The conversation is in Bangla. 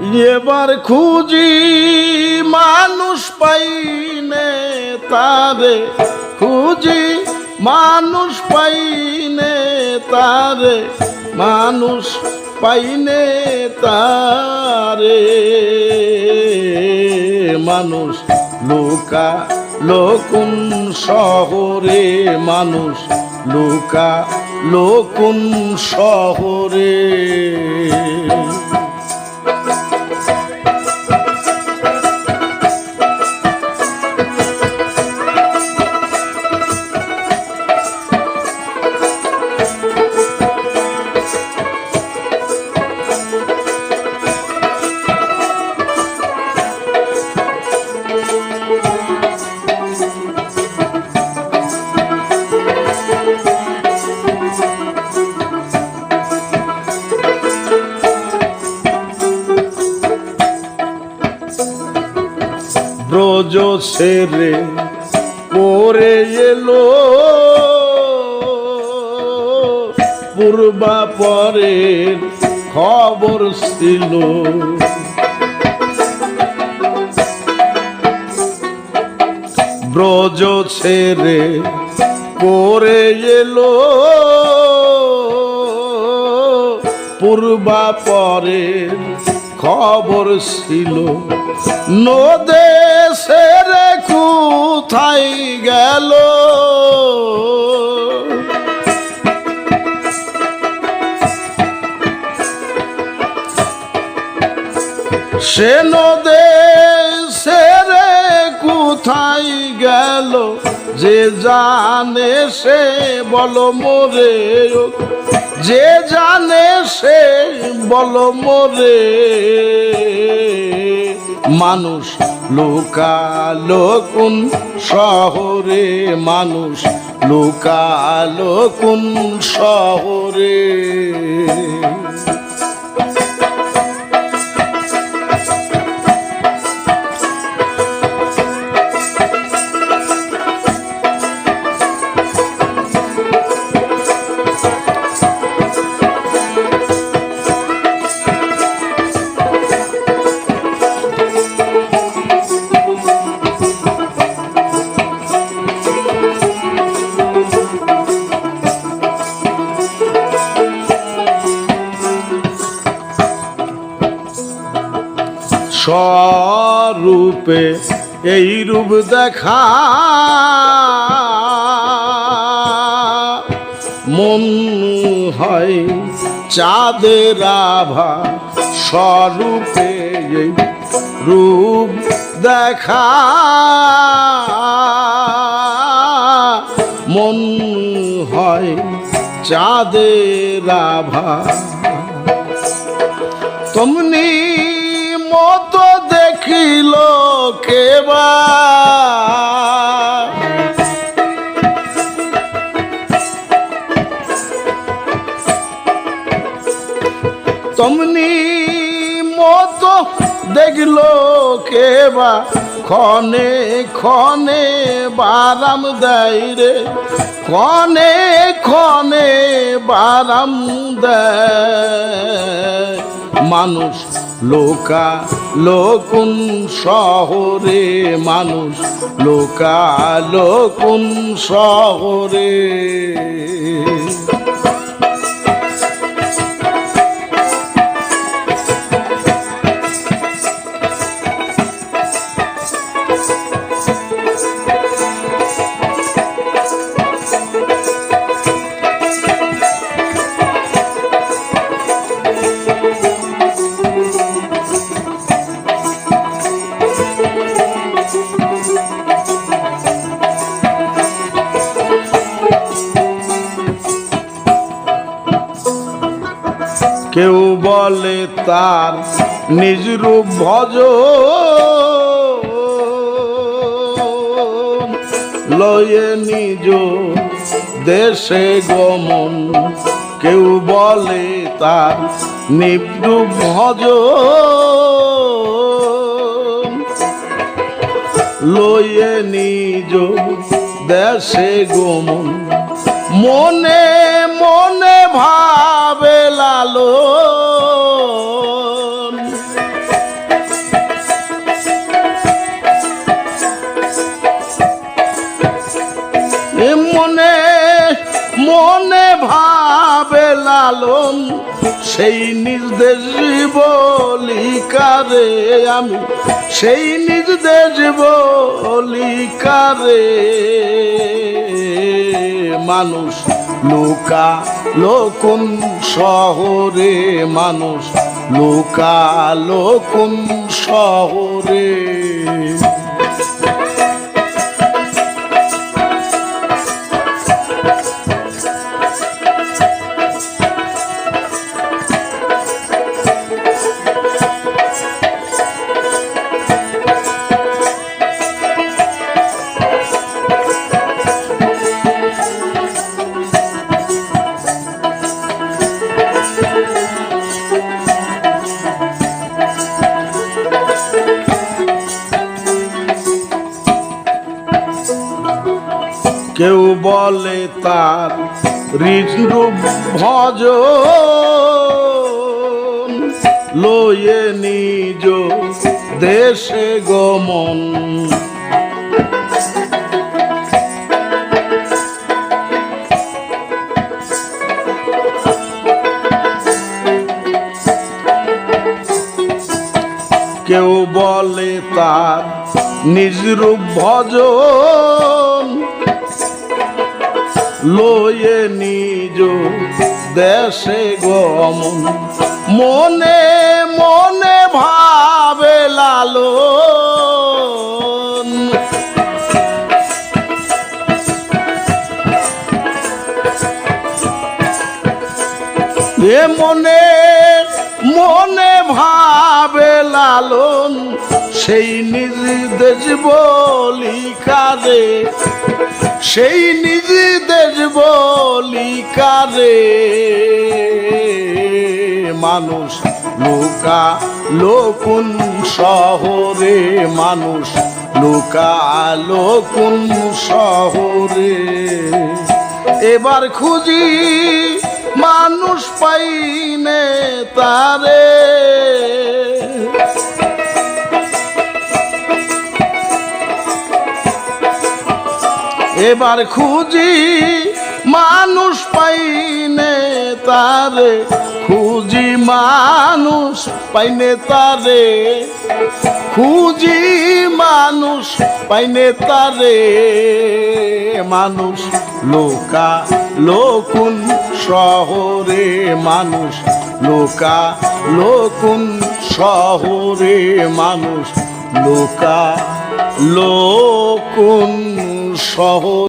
এবার খুঁজি মানুষ পাইনে তারে। খুঁজি মানুষ পাইনে তারে। মানুষ পাইনে তারে। মানুষ লুকা লোকুন শহরে। মানুষ লুকা লোকুন শহরে। ব্রজ সেরে করে এলো। পূর্বা পরের খবর ছিল। ব্রজ ছেড়ে করে এলো। পূর্বা পরের খবর ছিল। নদেশের কোথায় গেল? সে নদেশের কোথায় গেল যে জানে সে? বল মোরে যে জানে সে? বল মোরে। মানুষ লোকালো কোন শহরে? মানুষ লোকালো কোন শহরে? স্বরূপে এই রূপ দেখা। মন হয় চাঁদের আভা, স্বরূপে এই রূপ দেখা। মন হয় চাঁদের আভা। তমনি দেখিল কেবা। তমনি মতো দেখল কেবা। ক্ষণে ক্ষণে বারাম দেয় রে। ক্ষণে ক্ষণে বারাম দেয়। মানুষ লোকা লোকুন শহরে, মানুষ লোকা লোকুন শহরে। কেউ বলে তার নিজ রূপ ভজ। লয়ে নিজ দেশে গমন। কেউ বলে তার নিবরূপ ভজ। লয়ে নিজ দেশে গমন। মনে মনে ভাবে লালো মনে মনে ভাবে লালন, সেই নির্দেশ বলিকারে আমি, সেই নির্দেশ বলিকারে মানুষ লোকা লোকুন শহরে? মানুষ লোকা লোকুন শহরে? কেউ বলে তার হৃদরূপ ভজ লয়ে নিজ দেশে গমন। কেউ বলে তার নিজ রূপ ভজন লয়ে নিজ দেশে গমন। মনে মনে ভাবে লালন। এ মনে মনে ভাবে লালন, সেই নিজ দেশ বলি কারে সেই নিজেদের বলি কারে। মানুষ লোকা লোকুন শহরে, মানুষ লোকা লোকুন শহরে। এবার খুঁজি মানুষ পাইনে তারে। এবার খুঁজি মানুষ পাইনে তারে, খুঁজি মানুষ পাইনে তারে, খুঁজি মানুষ পাইনে তারে। মানুষ লোকা লোকুন শহরে, মানুষ লোকা লোকুন শহরে, মানুষ লোকা লোকুন শহর